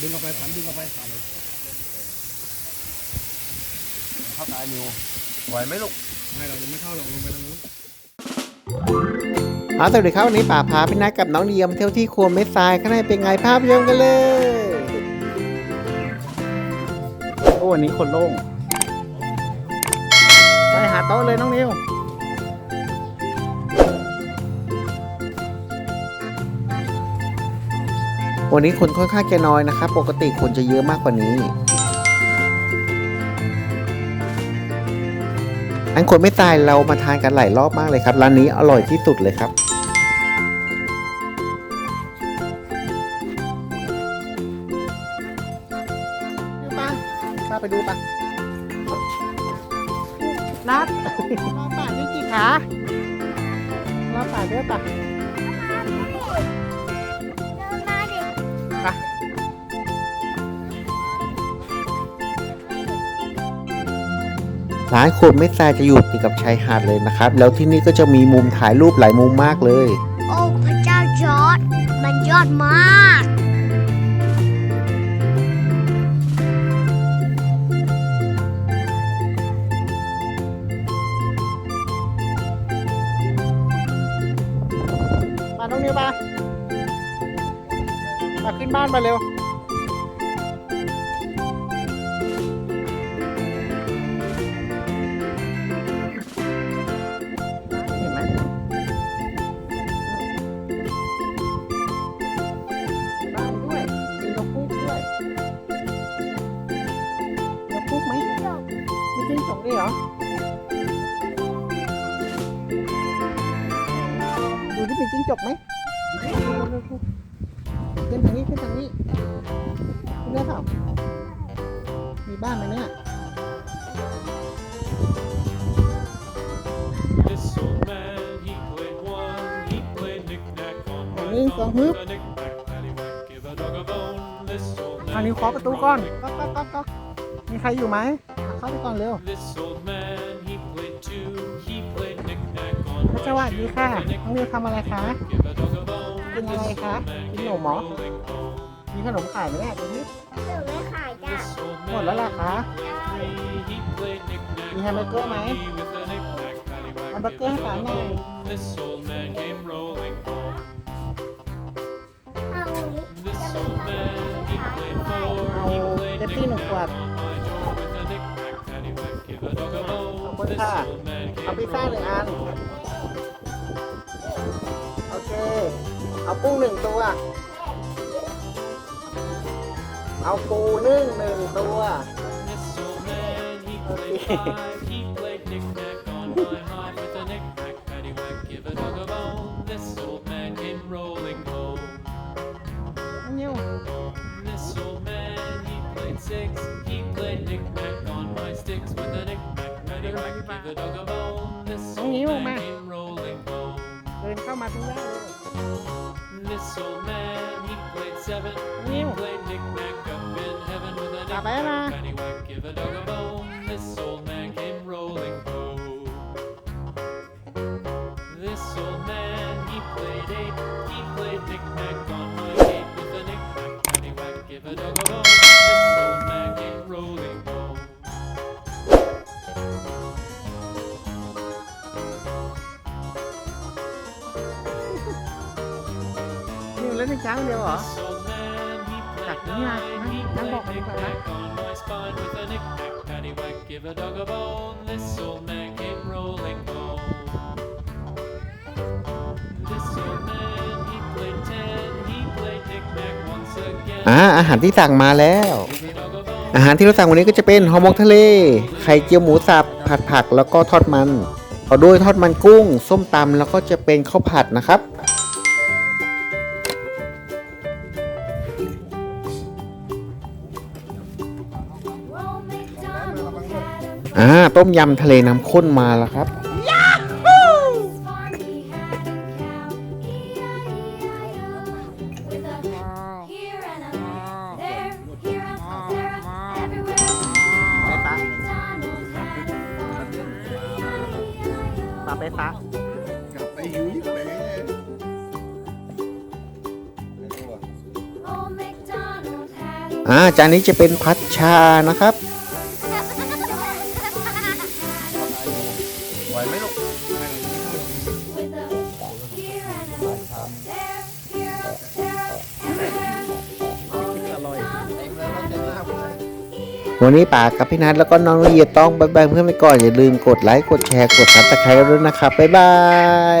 ดึงออกไปสันดึงออกไปเข้าตายนิวไหวไหมลูก ไม่เราจะไม่เข้าหรอกลงไปทางนู้นครับสวัสดีครับวันนี้ป่าพาพี่นัทกับน้องเดียมเที่ยวที่ครัวเม็ดทรายข้างในเป็นไงภาพยนตร์กันเลยโอ้วันนี้คนโล่งไปหาโต๊ะเลยน้องนิว วันนี้คนค่อนข้างจะน้อยนะครับ ปกติคนจะเยอะมากกว่านี้อันคนไม่ตายเรามาทานกันหลายรอบมากเลยครับ ร้านนี้อร่อยที่สุดเลยครับป้าป้าไปดูปะนัดรอป่าด้วยกี่ขา รอป่าด้วยปะเดินมาดิ ปะร้านโคตรเม็ดทรายจะอยู่ติดกับชายหาดเลยนะครับ แล้วที่นี่ก็จะมีมุมถ่ายรูปหลายมุมมากเลย โอ้พระเจ้าจอร์ดมันยอดมาก มาน้องนิวมามา ขึ้นบ้านมาเร็ว เห็นไหมบ้านด้วยมีนกพูกด้วยนกพูกไหมไมีจิ้งจกด้วยเหรอ ดูที่เป็นจิ้งจกไหม ขึ้นทางนี้ขึ้นทางนี้ขึ้นได้เปล่ามีบ้านไหมเนี่ย This old man, he played one, he played knick-knack on my Ring thumb con with a knick-knack, paddywhack, give a dog a bone. This old อัน man นี้ขอ came ประตูก่อน rolling. ก๊อกก๊อกก๊อกก๊อกมีใครอยู่ไหมอะเข้าไปก่อนเร็ว This old man, he played two, he played knick-knack on ส my วัสดี shoe ค่ะ with a น้องนิว knick-knack, ทำอะไรคะ น This อะไร old คะ man กิน came หนมเหรอ rolling home. มีขนมขายไหมเนี่ยดูนี่หนูไม่ขายจ้ะ This old หมดแล้ว man, ล่ะคะ he played three, he played knick-knack มีแฮมเบอร์เกอร์ไหม on me with a knick-knack, paddywhack, แฮมเบอร์ give เกอ a ร์ให้ dog สาม a หน่อย bone. This old man came rolling home. เอา This old man, he played four, เอา he played เป๊ปซี่หนึ่งขวด on my door with a knick-knack, paddywhack, give a dog a bone. ขอบคุณ This ค่ะ old man เอา came พิซซ่าหนึ่ง rolling อัน home. โอเค เอากุ้งหนึ่งตัว เอาปูนึ่งหนึ่งตัว This old man, he played Okay. five, he played knick-knack on my hive with a knick-knack, paddywhack, give a dog a bone. This old man came rolling home. น้องนิว This old man, he played six. He played knick-knack on my sticks with a knick-knack, paddywhack, give a dog a bone. This Ang old iyong man ma. came rolling home. เดินเข้ามาตรงนี้เลย This old man, he played seven. He Ew. played knick-knack up in heaven with a knick-knack, paddywhack, give a dog a bone. This old man came rolling home. This old man, he played eight. He played knick-knack on my gate with a knick-knack, paddywhack, give a dog a bone. ถไฟฟ้างเดียวเหรอจากนี้นะนั่งบอกกันดีกว่านะอาอาหารที่สั่งมาแล้ว อาหารที่เราสั่งวันนี้ก็จะเป็นห่อหมกทะเล ไข่เจียวหมูสับ ผัดผักแล้วก็ทอดมันต่อด้วยทอดมันกุ้ง ส้มตำแล้วก็จะเป็นข้าวผัดนะครับ อ่าต้มยำทะเลน้ำข้นมาแล้วครับ ปลาเปซะกลับไปหิวยิ่งเลย Old MacDonald had อ่าจานนี้จะเป็นพัชชานะครับ ไหวไหมลูกวันนี้ป่ากับพี่นัทแล้วก็น้องละเอียดต้องบายบายเพื่อนไปก่อน อย่าลืมกดไลค์ กดแชร์ กดซับสไครต์ด้วยนะครับ บ๊ายบาย